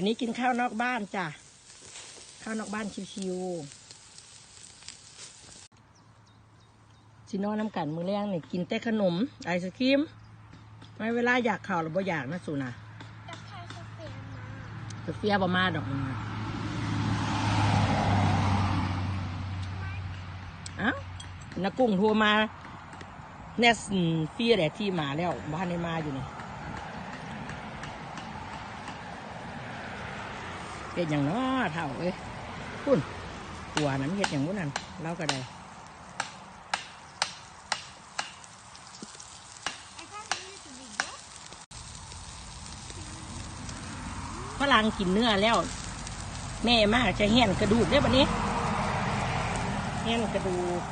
วันนี้กินข้าวนอกบ้านจ้ะ ข้าวนอกบ้านชิวๆชิโนอน้ำกันมือแรงนี่กินแต่ขนมไอศครีม ไม่เวลาอยากข่าวหรือบ่อยากนะสุนะจะพาโซเฟียมาเฟียบ่มาดอกมันอ้านักกุ้งโทรมาแนสเฟียแหละที่มาแล้วบ้านในมาอยู่นี่ เฮ็ดอย่างน้อเท่าเอ้ยคุณหัวนั้นเฮ็ดอย่างนู้นนั่นเล่าก็ได้ฝรั่งกินเนื้อแล้ว แม่มากจะเห็นกระดูกได้อบัดนี้เห็นกระดูก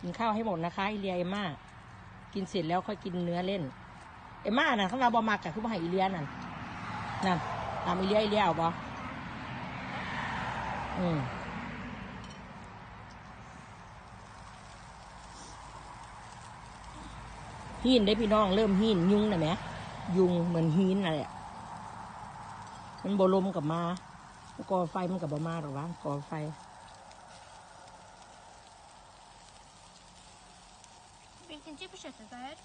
กินข้าวให้หมดนะคะอีเลียเอมากินเสร็จแล้วค่อยกินเนื้อเล่นเอมมาน่ะเขาเราบอมากกับคือบ่ให้อีเลียนั่นนั่นตามอีเลียอีเลียเอาบออืมหินได้พี่น้องเริ่มหินยุงนะแหมยุงเหมือนหินอะไรอะมันบลมกับมาก่อไฟมันกับบมาหรอวะก่อไฟ Vilken typ av kött är det här?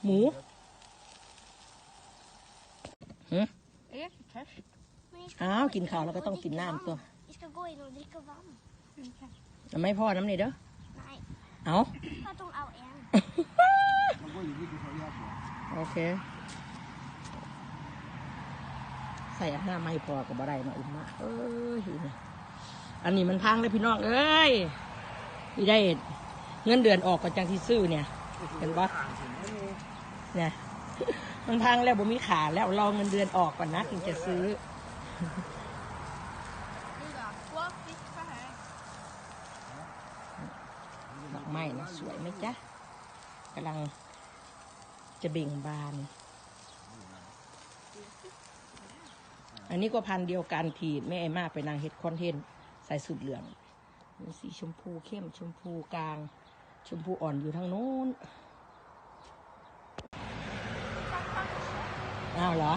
หมู Är det för törst? อ้าวกินข้าวแล้วก็ต้องกินน้ำตัว Vi ska gå in och dricka vatten. จะไม่พ่อน้ำนี่เด้อ Nej, เอา att hon har en. โอเค ใส่หน้าไม่พอกับอะไรมาอุ้มมาเอ้ยนี่อันนี้มันพังเลยพี่น้องเอ้ยนี่ได้ เงินเดือนออกกับจังที่ซื้อเนี่ย เห็นปะเนี่ยมันพังแล้วบ่มีขาแล้วรอเงินเดือนออกก่อนนะถึงจะซื้อดอกไม้นะสวยไหมจ๊ะกำลังจะเบ่งบาน อันนี้ก็พันเดียวกันทีแม่ไอ้มาไปนางเฮ็ดคอนเทนต์ใส่สุดเหลือง สีชมพูเข้มชมพูกลาง ชมพูอ่อนอยู่ทางโน้น อ้าวเหรอ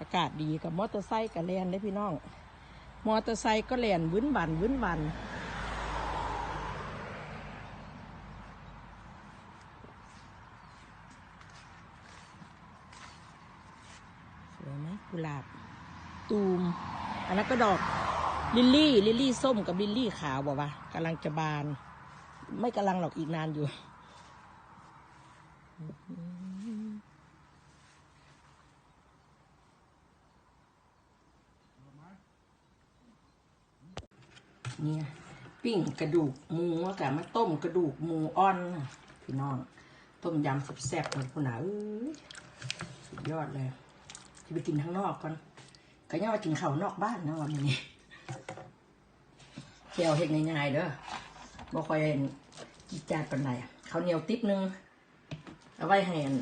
อากาศดีกับมอเตอร์ไซค์กับแลนได้พี่น้อง มอเตอร์ไซค์ก็แลนวื้นวันวื้นวันสวยไหมกุหลาบ ตูม อันนั้นก็ดอกลิลลี่ ลิลลี่ส้มกับลิลลี่ขาวบอกว่ากำลังจะบาน ไม่กำลังหรอกอีกนานอยู่ เนี่ยปิ้งกระดูกหมูอะกะมาต้มกระดูกหมูอ่อนพี่น้อง ต้มยำแซ่บๆเหมือนคุณหนาเอ้ยสุดยอดเลย จะไปกินข้างนอกก่อน ก็ยังมากินข้าวนอกบ้านนะวันนี้เจียวเห็ดง่ายๆเด้อบ่ค่อยจีดจาดปานใดข้าวเหนียวติ๊บนึงเอาไว้ให้อัน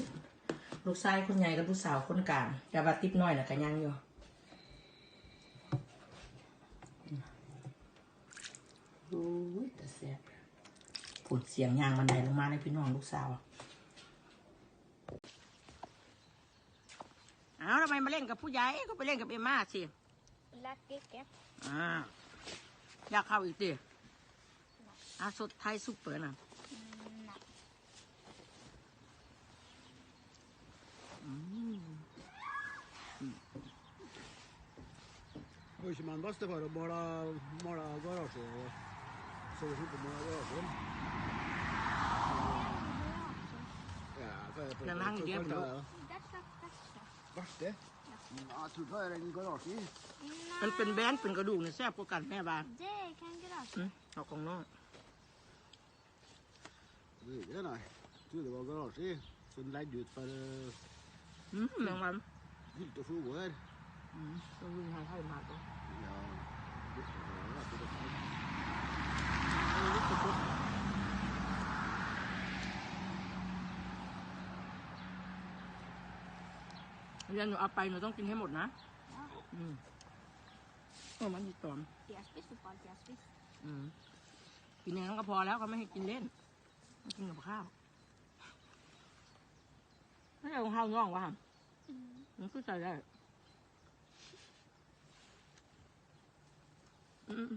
ลูกชายคนใหญ่กับลูกสาวคนกลางแต่ว่าติ๊บน้อยน่ะก็ยังอยู่โอ้ยแต่แซ่บผุดเสียงยางบันไดลงมาในพี่น้องลูกสาวเอาทำไมมาเล่นกับผู้ใหญ่ก็ไปเล่นกับเอมม่าสิ Lucky Cat. อ่าอยากเข้าอีกดิอาสดไทยซุปเปอร์น่ะ Nej. Var ikke min bestefar og mala, mala garasje og så vi på mala garasjen. Ja, hva er det på? Den henger Hva igjen, kaller bro. det? Detta, detta. Verksted? Ja, jeg tror det er en garasje i. มันเป็นแบนเป็นกระดูกเนี่ยแซ่บกว่ากันแม่บ้าน Det kan garage. อืมเอาของน้อง Det er ikke det, nei. Jeg tror det var garasje i. Som legger ut for uh, อืมแมงวัน vilt og flogo her. อืมต้องวิ่งให้ให้มาตัว Ja, det er rett og slett. เออรู้สึกว่ เรียนหนูเอาไปหนูต้องกินให้หมดนะอืมโอ้มันดีตอม Det er spist, du bare det er spist. อืมกินอย่างนั้นก็พอแล้วเขาไม่ให้กินเล่นให้กินกับข้าวไม่เอาข้าวน่องวะมันก็ใส่ได้อืม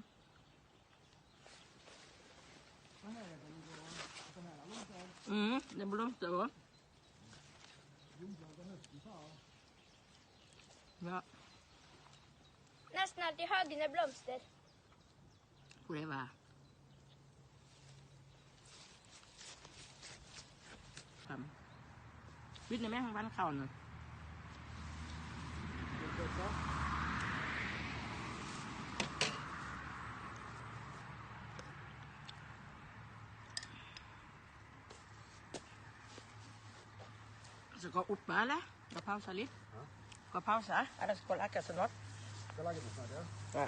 อืมเดี๋ ยวบลูเสือเนี่ย Nesten alltid har dine blomster. ผู้ใดว่าครับวิทย์ในแม่ของบ้านเขาเนอะ så gå opp med det. Skal pause litt. Skal pause. Er det skal ikke så nåt? Skal lage noe snart, ja? Ja.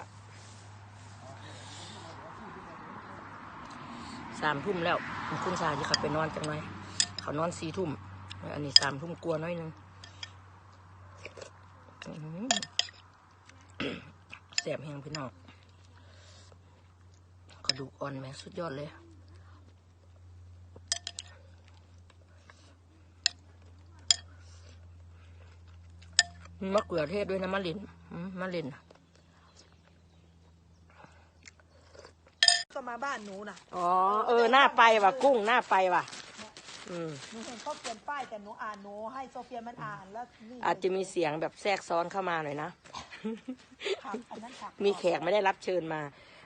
สามทุ่มแล้วคุณชายที่เขาไปนอนจังหน่อยเขานอนสี่ทุ่มอันนี้สามทุ่มกลัวน้อยหนึงแสบแหงพี่น้องกระดูกอ่อนแม่สุดยอดเลย มีมะเขือเทศด้วยนะมะลินอืมมะลินก็มาบ้านหนูน่ะ อ๋อ เออ หน้าไปว่ะ กุ้งหน้าไปว่ะ อืมหนูเห็นเขาเขียนป้ายแต่หนูอ่านหนูให้โซเฟียมันอ่านแล้วนี่อาจจะมีเสียงแบบแทรกซ้อนเข้ามาหน่อยนะ ผักอันนั้นผักมีแขกไม่ได้รับเชิญมา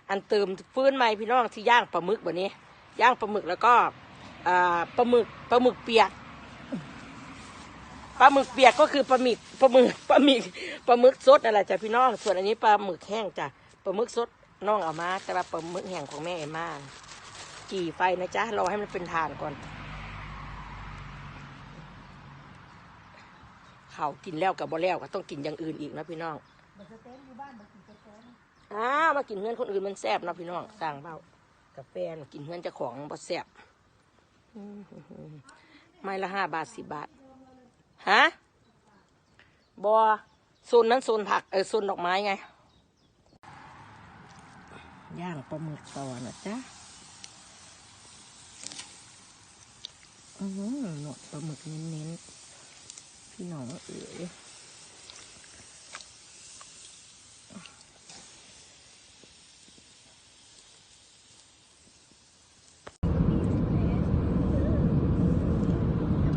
อันเติมฟื้นใหม่พี่น้องที่ย่างปลาหมึกแบบนี้ ย่างปลาหมึกแล้วก็อ่าปลาหมึกปลาหมึกเปียก ปลาหมึกเปียกก็คือปลาหมึกปลาหมึกปลาหมึกปลาหมึกสดนั่นแหละจ้ะพี่น้อง ส่วนอันนี้ปลาหมึกแห้งจ้ะปลาหมึกสดน้องเอามา แต่ว่าปลาหมึกแห้งของแม่เอ็มมาจี่ไฟนะจ๊ะรอให้มันเป็นทานก่อนเขากินแล้วกับบ่แล้วก็ต้องกินอย่างอื่นอีกนะพี่น้องอ้ามันกินเต้นอ้ามากินคนอื่นมันแซ่บนะพี่น้องสั่งเบ้ากาแฟนกินเงินเจ้าของบ่แซ่บไม่ละห้าบาทสิบบาท ฮะบอโซนนั้นโซนผักเออโซนดอกไม้ไง ย่างปลาหมึกต่อนะจ๊ะอือหือหนวดปลาหมึกเน้นๆพี่น้องเอ๋ย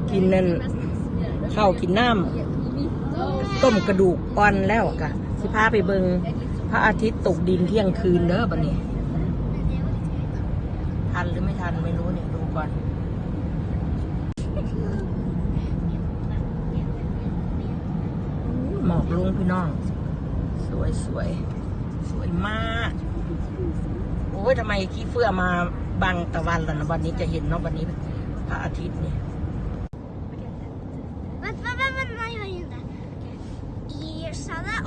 กินนั่น ข้าวกินน้ำต้มกระดูกอ่อนแล้วกะสิพาไปเบิงพระอาทิตย์ตกดินเที่ยงคืนเด้อบัดนี้ ทันหรือไม่ทันไม่รู้เนี่ยดูก่อนหมอกลุงพี่น้อง สวยสวยสวยมาก โอ้ยทำไมขี้เฟื่อมาบังตะวันล่ะนะวันนี้จะเห็นเนาะวันนี้พระอาทิตย์เนี่ย Vent, vent, vent, vent, nei, nei, nei. Gir seg det, og så ho, og så ho, og så ho, og så ho. อื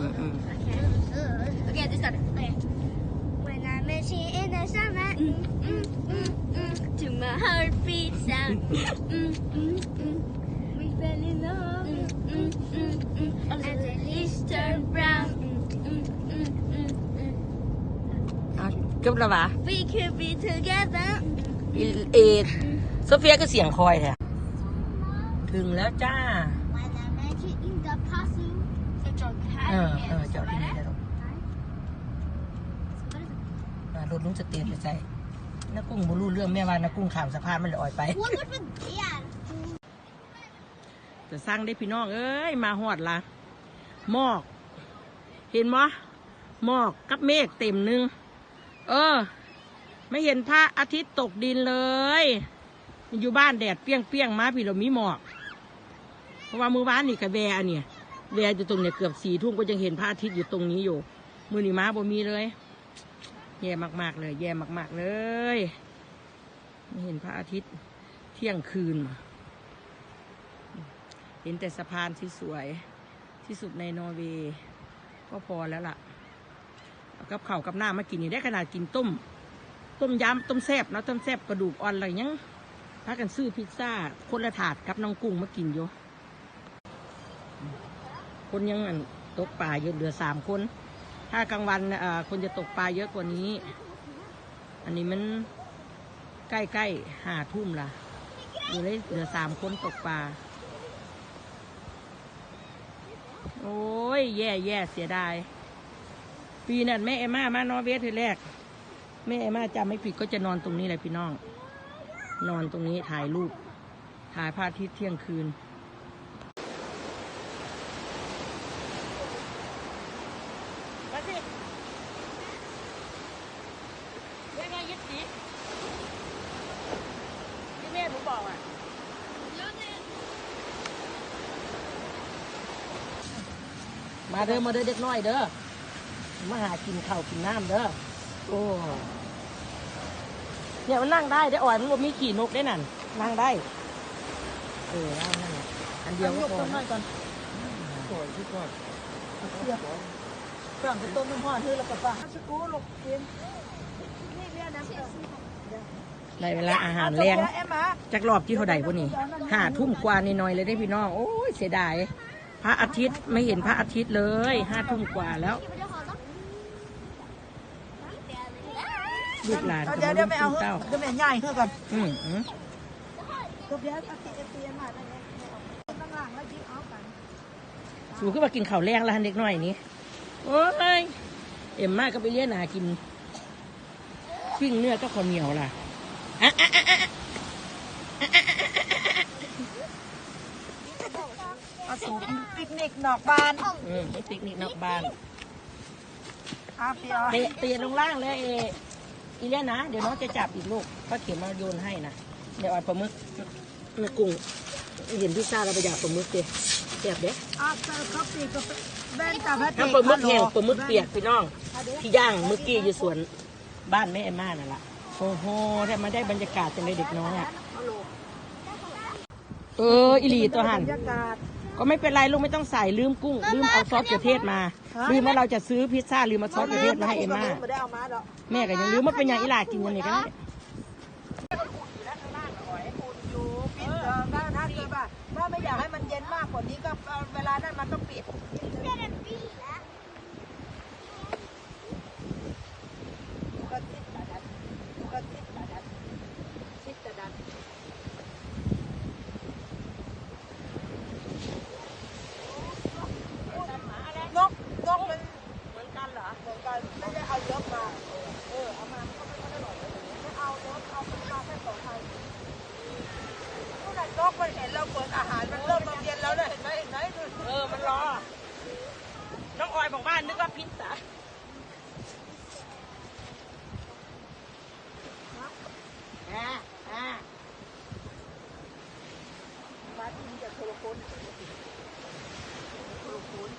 มอืม Okay. Okay, det starter. Okay. When I'm machine in the summer, mm, mm, mm, mm, to my heartbeat sound. Mm, mm, mm. We fell in love. Mm, mm, mm, mm. And the leaves turn brown. Mm, mm, mm, mm, mm. อะจบแล้ววะ We could be together. อีเอโซเฟียก็เสียงคอยแท้ถึงแล้วจ้า When I'm making in the puzzle. เออเออจอดที่นี่ได้หรอกอะรถลุงสเตนไปใส่นักกุ้งบ่รู้เรื่องแม่ว่านักกุ้งข่ามสะพานมันเลยอ่อยไป What would be det? จะสร้างได้พี่น้องเอ้ยมาหอดละหมอก เห็นมั้หมอกกับเมฆเต็มหนึง เออ ไม่เห็นพระอาทิตย์ตกดินเลย อยู่บ้านแดดเปรี้ยงเปี้ยงๆมาพี่เรามีหมอก เพราะว่ามือวานนี่กับแวอันเนี่ย แวอยู่ตรงเนี่ยเกือบสี่ทุ่มก็ยังเห็นพระอาทิตย์อยู่ตรงนี้อยู่ มือนี่มาบ่มีเลย แย่มากๆเลย แย่มาก ๆเลยไม่เห็นพระอาทิตย์เที่ยงคืน เห็นแต่สะพานที่สวยที่สุดในนอร์เวย์ก็พอแล้วล่ะกับเข้ากับหน้ามากินนี่ได้ขนาดกินต้ม ต้มยำต้มแซบเนาะต้มแซบกระดูกอ่อนอะไรยังพากันซื้อพิซซ่าคนละถาดกับน้องกุ้งมากินอยู่ คนยังตกปลาเยอะเหลือสามคน ถ้ากลางวันคนจะตกปลาเยอะกว่านี้ อันนี้มันใกล้ๆห้าทุ่มละอยู่เลยเหลือสามคนตกปลา โอ้ย แย่แย่เสียดาย ปีนั้นแม่เอม่ามานอร์เวย์ทีแรก แม่เอมม่าจำไม่ผิดก็จะนอนตรงนี้เลยพี่น้อง นอนตรงนี้ถ่ายรูป ถ่ายพระอาทิตย์เที่ยงคืน มาสิเรียกไงยึดสีที่แม่หนูบอกอะ มาเด้อมาเด้อเด็กน้อยเด้อมาหากินข้าวกินน้ำเด้อโอ้เนี่ยมันนั่งได้ได้อ่อยมันบ่มีขี่นกได้นั่นนั่งได้เออนั่งนั่นแหละอันเดียวก็พอต้นไม้ก่อนก่อนที่ก่อนเดี๋ยวเปลืองไปต้มน้ำห่อที่แล้วก็ปะสกูลูกกินนี่เรียนน้ำเปลืองในเวลาอาหารแรงเอ็มมาจากรอบที่เท่าใดพวกนี้ห้าทุ่มกว่านิดหน่อยเลยได้พี่น้องโอ้ยเสียดาย พระอาทิตย์ไม่เห็นพระอาทิตย์เลยห้าทุ่มกว่าแล้วลูกหลานเอาก็เดี๋ยวมาเดี๋ยวลุ้ไม่นเอาเต้าเดี๋ยวแม่ใหญ่เท่ากันอืมอืมตัวเดียวเอาติเตียนมาได้ตั้งหลังแล้วยิ้มเอากันสูขึ้นมากินข้าวแรงแล้วหันเด็กน้อยนี่โอ้ยเอ็มมากก็ไปเลี้ยนหากินปิ้งเนื้อก็ข้าวเหนียวล่ะอะอะอะอะ เอาสูบปิก นิกนอกบ้านอืมไปปิกนิกนอกบ้านอาเปียวเตะเตะลงล่างเลยเออีเลียนนะเดี๋ยวน้องจะจับอีกลูกก็เข็มมาโยนให้นะ เดี๋ยวเอ่อยปลาหมึกนี่กุ้งเห็นพิซซ่าเราไปอยากปลาหมึกดิเปียกเด้อาเตอร์คอฟฟี่ก็แบนจับให้ทั้งปลาหมึกแห้งปลาหมึกเปียกพี่น้องที่ย่างเมื่อกี้อยู่สวนบ้านแม่เอ็มม่านั่นแหละโอ้โหแต่มาได้บรรยากาศจังเลยเด็กน้อยอะ เอออิลีตัวหันบรรยากาศ ก็ไม่เป็นไรลูกไม่ต้องใส่ลืมกุ้งลืมเอาซอสเกลือเทศมาลืมว่าเราจะซื้อพิซซ่าลืมเอาซอสเกลือเทศมาให้เอ็มม่าไม่ได้เอามาดอกแม่ก็ยังลืมว่าเป็นอย่างอีหลากินยังไงก็ได้อยู่ปิดเออถ้าถ้าเกิดว่าถ้าไม่อยากให้มันเย็นมากกว่านี้ก็เอาเวลานั้นมันต้องปิดก็ติดตาดันก็ติดตาดันติดตาดันนกนกมัน เหมือนกันเหรอ เหมือนกันไม่ได้เอาเยอะมา เออ เอามามันก็ไม่ค่อยอร่อยเลยไม่เอาเยอะเอาเป็นมาแค่สองพันเมื่อไหร่นกมันเห็นเราเปิดอาหารมันเริ่มมาเย็นแล้วเนี่ยเห็นไหมเห็นไหมดู เออ มันรอ น้องออยบอกว่านึกว่าพิซซ่าอ่าอ่า มาที่นี่จะโทรโขนโทรโขน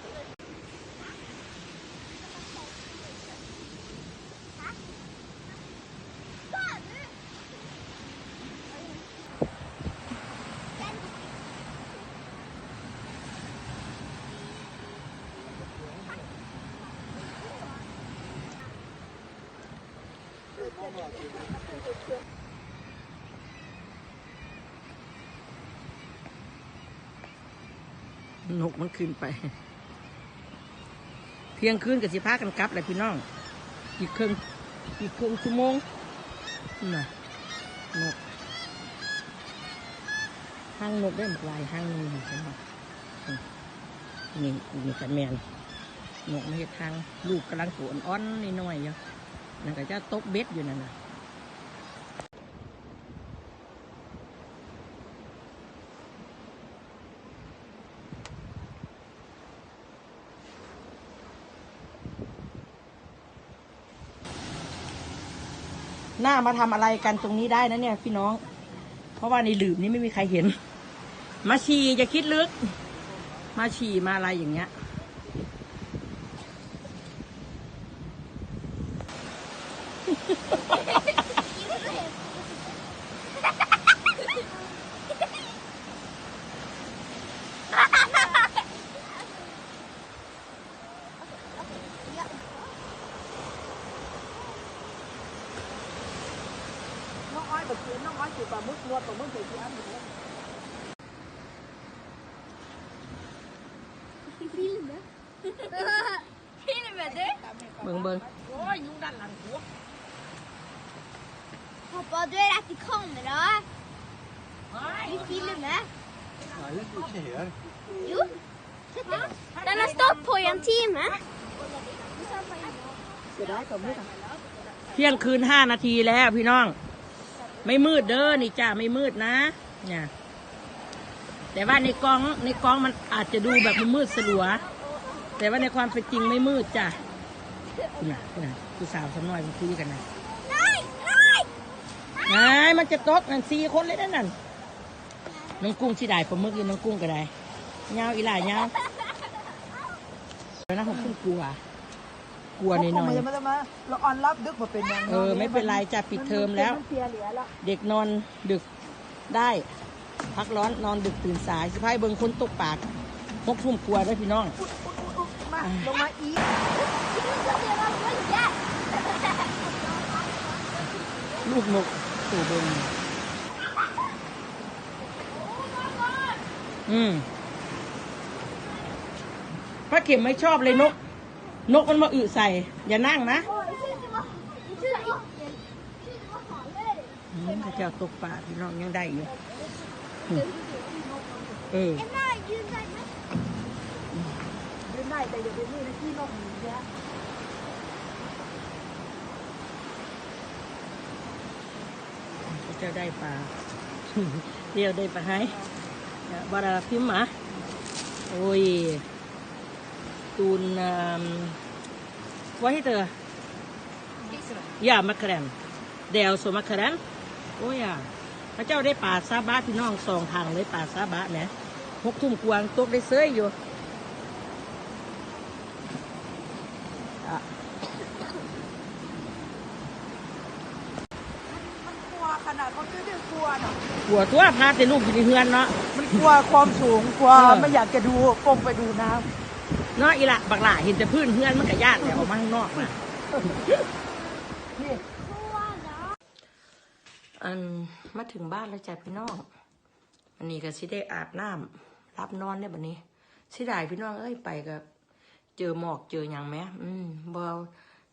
นกมันขึ้นไป เที่ยงคืนกับสิพากันกลับเลยพี่น้อง อีกครึ่งอีกครึ่งชั่วโมงน่ะนกห้างนกได้หมดลายห้างนึงเห็นไหมนี่นี่กันแมนนกไม่เห็ดทางลูกกำลังตัวอ่อนๆน้อยอยู่ นั่นก็จะตกเบ็ดอยู่นั่นน่ะหน้ามาทำอะไรกันตรงนี้ได้นะเนี่ยพี่น้อง เพราะว่าในหลืมนี้ไม่มีใครเห็น มาฉี่อย่าคิดลึก มาฉี่มาอะไรอย่างเงี้ย น้องอ้อยแบบเขียนน้องอ้อยจุดปลาหมึกนวดปลาห มึกใส่ที่อันนี้ Filma. เบิ่งเบิ่งโอ้ยยุงด้านหลังหัว Pappa, du är rätt i kamera. Du filmer. Nej, ikke her. Jo. Den har stått på i en time. เที่ยงคืนห้านาทีแล้วพี่น้อง ไม่มืดเด้อนี่จ้าไม่มืดนะเนี่ยแต่ว่าในกล้องในกล้องมันอาจจะดูแบบมืดสลัว แต่ว่าในความเป็นจริงไม่มืดจ้ะนี่นะนี่นะคือสาวสำน้อยมันคุยกันนะนายมันจะตกนั่นสี่คนเลยนั่นนั่นน้องกุ้งที่ได้ปลาหมึกหรือน้องกุ้งก็ได้ยาวอีหลายยาแล้วนะผมขึ้นกลัว กลัวหน่อยมันจะมามาเราออนรับดึกมาเป็นยังๆเออไม่เป็นไรจะปิดเทอมแล้วนเสียเหลือแล้ว เด็กนอนดึกได้พักร้อนนอนดึกตื่นสายสิพายเบิงคนตกปากหกทุ่มกลัวได้อพี่น้องมาลงมาอีกลูกนกสู่เบิงอืมป้าเข็มไม่ชอบเลยนก นกมันมาอึใส่ อย่านั่งนะอืมพระเจ้าตกปลาพี่น้องยังได้อยู่อืมเออยืนได้แต่อย่าไปนี่นะที่นอกหนีเนี่ยพระเจ้าได้ปลาเรียวได้ปลาให้บาราพิมพ์หมาโอ้ย ตูนว่าให้เธออย่ามาแครมเดวสมาแครมโอ้ยอะพระเจ้าได้ป่าซาบะพี่น้องสองทางเลยป่าซาบะเนี่ยหกทุ่มกวางตกได้เซยอยู่อะมันกลัวขนาดเขาซื้อเรื่องกลัวเนาะหัวตัวพาแต่ลูกอยู่ในเฮือนเนาะ มันกลัวความสูงกลัวเออไม่อยากจะดูกงไปดูน้ เนาะอีละบักหล่าเห็นแต่พื้นเฮือนมันก็ยากแต่ออกมาข้างนอกนะนี่อันมาถึงบ้านแล้วจ้ะพี่น้องอันนี้ก็สิได้อาบน้ำรับนอนได้บัดนี้สิได้พี่น้องเอ้ยไปกับเจอหมอกเจออย่างไหมอืมบอ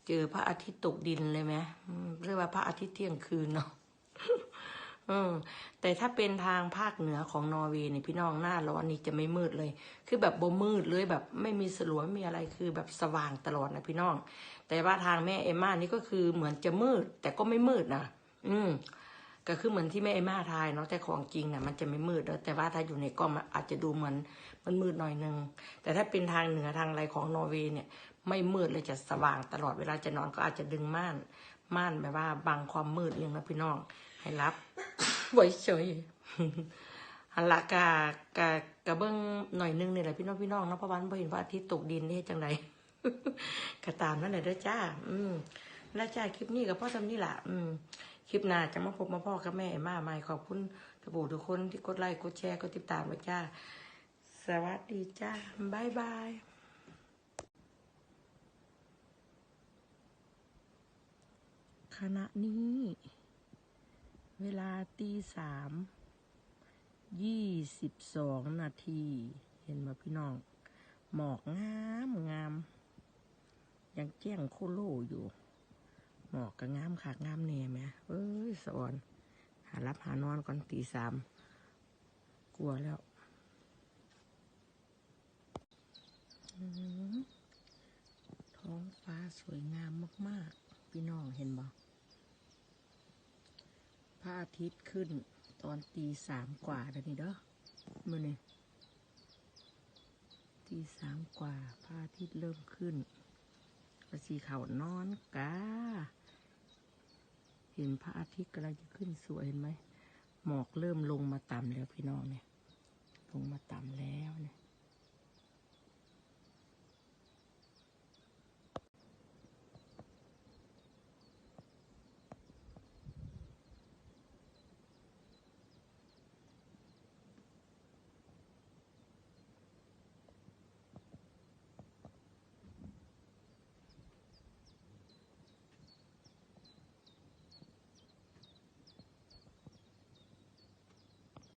เจอพระอาทิตย์ตกดินเลยไหมเรียกว่าพระอาทิตย์เที่ยงคืนเนาะ ออแต่ถ้าเป็นทางภาคเหนือของนอร์เวย์เนี่ยพี่น้องหน้าร้อนนี่จะไม่มืดเลย คือแบบบ่มืดเลยแบบไม่มีสลัวไม่มีอะไรคือแบบสว่างตลอดนะพี่น้อง แต่ว่าทางแม่เอมม่านี่ก็คือเหมือนจะมืด แต่ก็ไม่มืดนะอืมก็คือเหมือนที่แม่เอมม่าทายเนาะแต่ของจริงน่ะมันจะไม่มืดแล้วแต่ว่าถ้าอยู่ในกล้องอาจจะดูเหมือนมันมืดหน่อยนึงแต่ถ้าเป็นทางเหนือทางอะไรของนอร์เวย์เนี่ย ไม่มืดเลยจะสว่างตลอดเวลาจะนอนก็อาจจะดึงม่านม่านแบบว่าบังความมืดเองนะพี่น้อง ให้รับไว้เฉยหันละกากากะเบิ้งหน่อยนึงนี่แหละพี่น้องพี่น้องเนาะเพราะวันบ่เห็นว่าอาทิตย์ตกดินนี่เฮ็ดจังไดก็ตามนั่นแหละเด้อจ้า อืมแล้วจ้าคลิปนี้กับพ่อทำนี่แหละอืมคลิปหน้าจะมาพบมาพ่อกับแม่มาใหม่ขอบคุณทุกผู้ทุกคนที่กดไลค์กดแชร์กดติดตามไว้จ้า สวัสดีจ้าบ๊ายบายขณะนี้ เวลาตีสามยี่สิบสองนาที เห็นไหมพี่น้อง หมอกงามงาม ยังแจ้งโคโลอยู่ หมอกก็งามขากงามเน่ไหมเอ้ยสอน หารับหานอนก่อนตีสามกลัวแล้วท้องฟ้าสวยงามมาก ๆ พี่น้องเห็นบ่ พระอาทิตย์ขึ้นตอนตีสามกว่าแล้วนี่เด้อมื่อนี่ตีสามกว่าพระอาทิตย์เริ่มขึ้นกระสีเขานอนกาเห็นพระอาทิตย์กำลังจะขึ้นสวยเห็นไหมหมอกเริ่มลงมาต่ำแล้วพี่น้องเนี่ย ลงมาต่ำแล้วเนี่ย